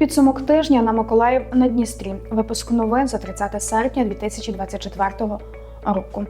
Підсумок тижня на Миколаїв на Дністрі. Випуск новин за 30 серпня 2024 року.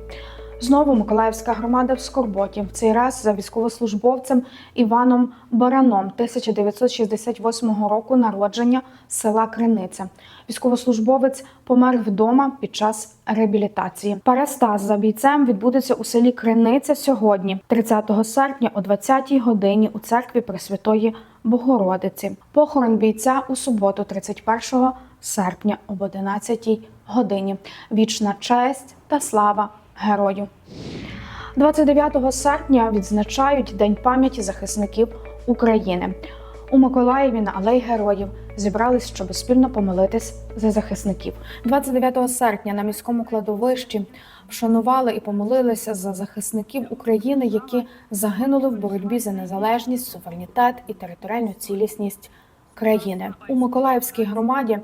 Знову Миколаївська громада в Скорботі. В цей раз за військовослужбовцем Іваном Бараном 1968 року народження села Криниця. Військовослужбовець помер вдома під час реабілітації. Парастаз за бійцем відбудеться у селі Криниця сьогодні, 30 серпня о 20-й годині у церкві Пресвятої Богородиці. Похорон бійця у суботу, 31 серпня об 11-й годині. Вічна честь та слава герою. 29 серпня відзначають День пам'яті захисників України. У Миколаєві на Алеї Героїв зібрались, щоб спільно помолитись за захисників. 29 серпня на міському кладовищі вшанували і помолилися за захисників України, які загинули в боротьбі за незалежність, суверенітет і територіальну цілісність країни. У Миколаївській громаді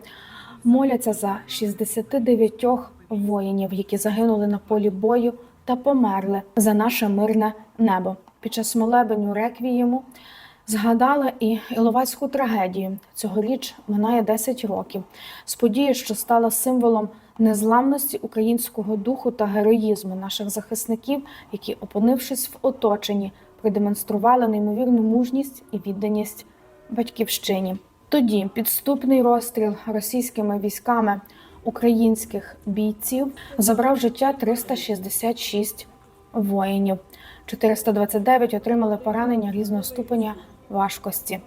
моляться за 69 воїнів, які загинули на полі бою та померли за наше мирне небо. Під час молебеню реквієму згадала і Іловайську трагедію. Цьогоріч минає 10 років з події, що стала символом незламності українського духу та героїзму наших захисників, які, опинившись в оточенні, продемонстрували неймовірну мужність і відданість батьківщині. Тоді підступний розстріл російськими військами українських бійців забрав життя 366 воїнів. 429 отримали поранення різного ступеня важкості.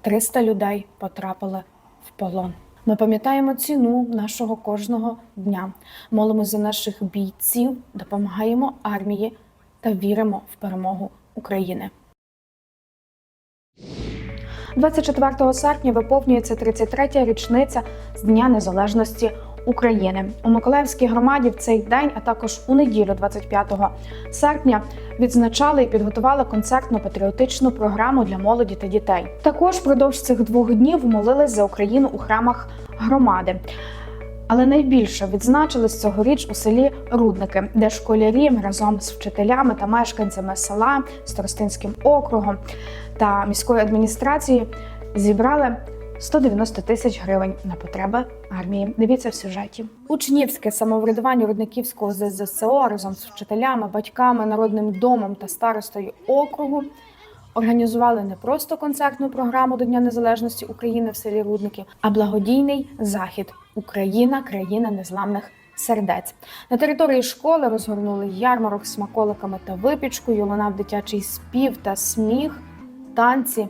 300 людей потрапили в полон. Ми пам'ятаємо ціну нашого кожного дня. Молимось за наших бійців, допомагаємо армії та віримо в перемогу України. 24 серпня виповнюється 33-я річниця з Дня Незалежності України. У Миколаївській громаді в цей день, а також у неділю, 25 серпня, відзначали і підготували концертно-патріотичну програму для молоді та дітей. Також впродовж цих двох днів молились за Україну у храмах громади. Але найбільше відзначились цьогоріч у селі Рудники, де школярі разом з вчителями та мешканцями села Старостинським округом та міської адміністрації зібрали 190 тисяч гривень на потреби армії. Дивіться в сюжеті. Учнівське самоврядування Рудниківського ЗЗСО разом з вчителями, батьками, народним домом та старостою округу організували не просто концертну програму до Дня Незалежності України в селі Рудники, а благодійний захід Україна, країна незламних сердець. На території школи розгорнули ярмарок з смаколиками та випічкою. Лунав дитячий спів та сміх, танці,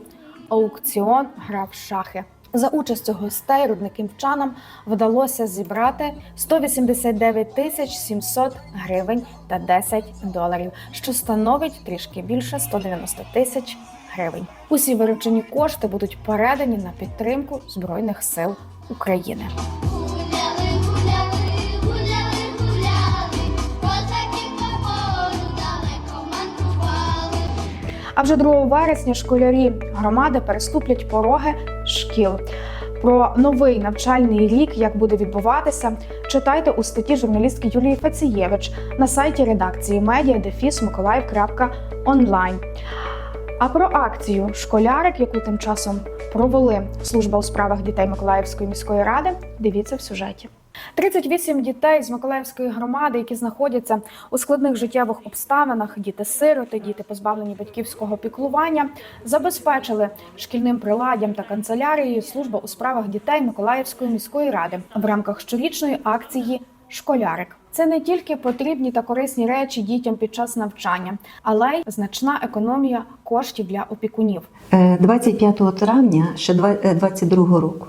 аукціон, грав шахи. За участю гостей рудниківчанам вдалося зібрати 189 тисяч 700 гривень та 10 доларів, що становить трішки більше 190 тисяч гривень. Усі виручені кошти будуть передані на підтримку збройних сил України. А вже 2 вересня школярі громади переступлять пороги шкіл. Про новий навчальний рік, як буде відбуватися, читайте у статті журналістки Юлії Фацієвич на сайті редакції медіа. А про акцію школярик, яку тим часом провели служба у справах дітей Миколаївської міської ради, дивіться в сюжеті. 38 дітей з Миколаївської громади, які знаходяться у складних життєвих обставинах, діти-сироти, діти позбавлені батьківського піклування, забезпечили шкільним приладдям та канцелярією служба у справах дітей Миколаївської міської ради в рамках щорічної акції Школярик. Це не тільки потрібні та корисні речі дітям під час навчання, але й значна економія коштів для опікунів. Е, 25 травня ще 22 року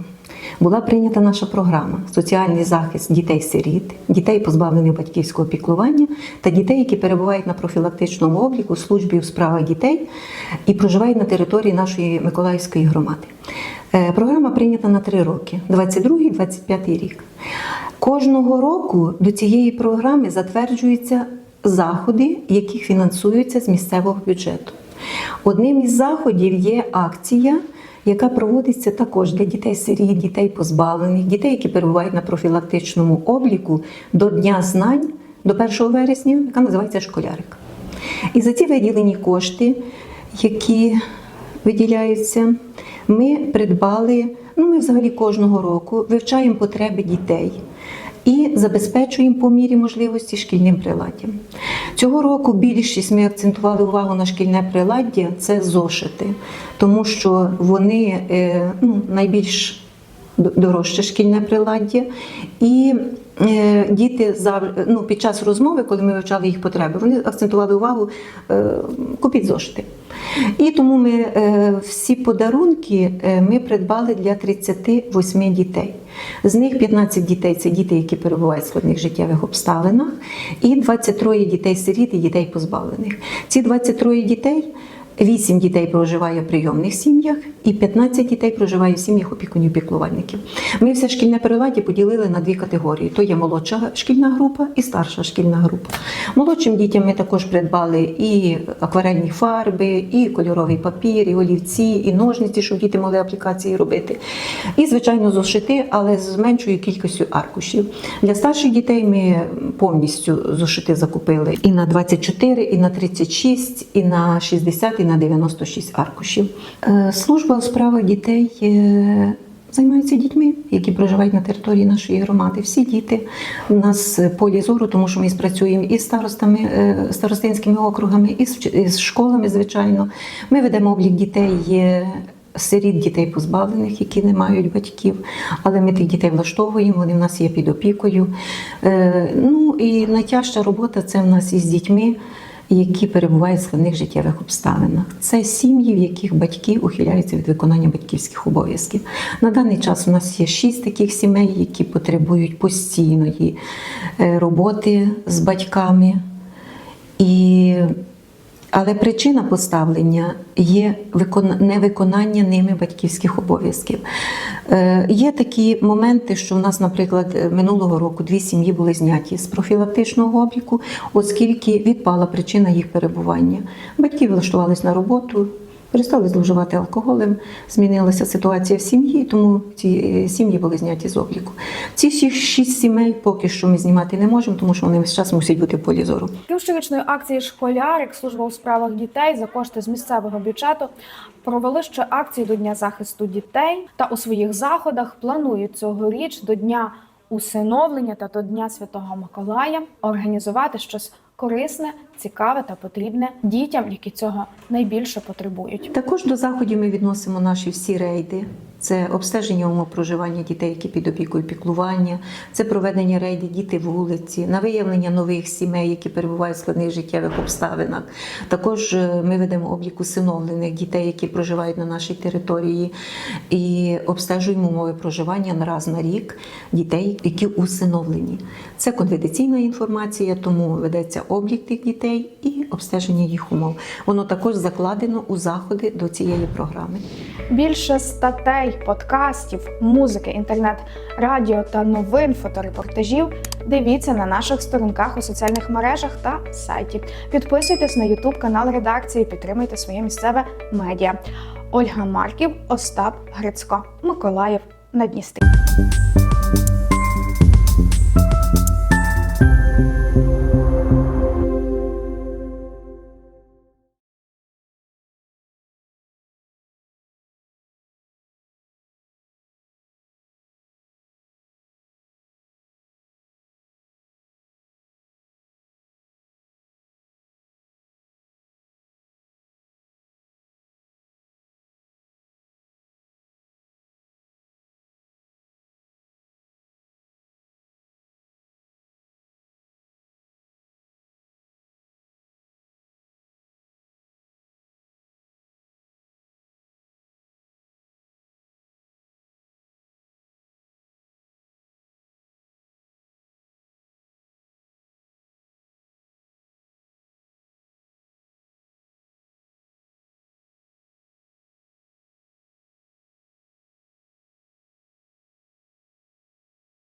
була прийнята наша програма Соціальний захист дітей-сиріт, дітей, позбавлених батьківського піклування та дітей, які перебувають на профілактичному обліку службі у справах дітей і проживають на території нашої Миколаївської громади. Е, Програма прийнята на три роки 22-25 рік. Кожного року до цієї програми затверджуються заходи, які фінансуються з місцевого бюджету. Одним із заходів є акція, яка проводиться також для дітей-сиріт, дітей позбавлених, дітей, які перебувають на профілактичному обліку до Дня знань до 1 вересня, яка називається Школярик. І за ці виділені кошти, які виділяються, ми придбали ну ми взагалі кожного року вивчаємо потреби дітей. І забезпечуємо по мірі можливості шкільним приладдям. Цього року більшість ми акцентували увагу на шкільне приладдя це зошити, тому що вони е, ну, найбільш дорожче шкільне приладдя. І е, діти ну, під час розмови, коли ми вивчали їх потреби, вони акцентували увагу е, купіть зошити. І тому ми е, всі подарунки ми придбали для 38 дітей. З них 15 дітей це діти, які перебувають в складних життєвих обставинах, і 23 дітей-сиріт і дітей позбавлених. Ці 23 дітей 8 дітей проживає в прийомних сім'ях і 15 дітей проживає в сім'ях опікунів піклувальників. Ми все шкільне приладдя поділили на дві категорії: то є молодша шкільна група і старша шкільна група. Молодшим дітям ми також придбали і акварельні фарби, і кольоровий папір, і олівці, і ножниці, щоб діти могли аплікації робити. І, звичайно, зошити, але з меншою кількістю аркушів. Для старших дітей ми повністю зошити закупили і на 24, і на 36, і на 60, і на 96 аркушів. Е, Служба у справах дітей. е, Займаються дітьми, які проживають на території нашої громади. Всі діти у нас полі зору, тому що ми спрацюємо із старостами, е, старостинськими округами, і з, школами, звичайно. Ми ведемо облік дітей. Сиріт дітей позбавлених, які не мають батьків, але ми тих дітей влаштовуємо, вони в нас є під опікою. Ну і найтяжча робота це в нас із дітьми, які перебувають в складних життєвих обставинах. Це сім'ї, в яких батьки ухиляються від виконання батьківських обов'язків. На даний час у нас є шість таких сімей, які потребують постійної е, роботи з батьками. І але причина поставлення є викон- невиконання ними батьківських обов'язків. Е, є такі моменти, що в нас, наприклад, е, минулого року дві сім'ї були зняті з профілактичного обліку, оскільки відпала причина їх перебування. Батьки влаштувались на роботу. Перестали зловживати алкоголем, змінилася ситуація в сім'ї, тому ці е, сім'ї були зняті з обліку. Ці шість сімей поки що ми знімати не можемо, тому що вони весь час мусять бути в полі зору. Крім акції Школярик, служба у справах дітей за кошти з місцевого бюджету провели ще акції до Дня захисту дітей та у своїх заходах планують цьогоріч до Дня усиновлення та до Дня Святого Миколая організувати щось корисне, цікаве та потрібне дітям, які цього найбільше потребують. Також до заходів ми відносимо наші всі рейди. Це обстеження умов проживання дітей, які під опікою піклування, це проведення рейди діти вулиці, на виявлення нових сімей, які перебувають в складних життєвих обставинах. Також е, ми ведемо облік усиновлених дітей, які проживають на нашій території, і обстежуємо умови проживання на раз на рік дітей, які усиновлені. Це конфіденційна інформація, тому ведеться облік тих дітей і обстеження їх умов. Воно також закладено у заходи до цієї програми. Більше статей, подкастів, музики, інтернет, радіо та новин, фоторепортажів дивіться на наших сторінках у соціальних мережах та сайті. Підписуйтесь на YouTube канал редакції, підтримуйте своє місцеве медіа. Ольга Марків, Остап Грицько, Миколаїв на Дністрі.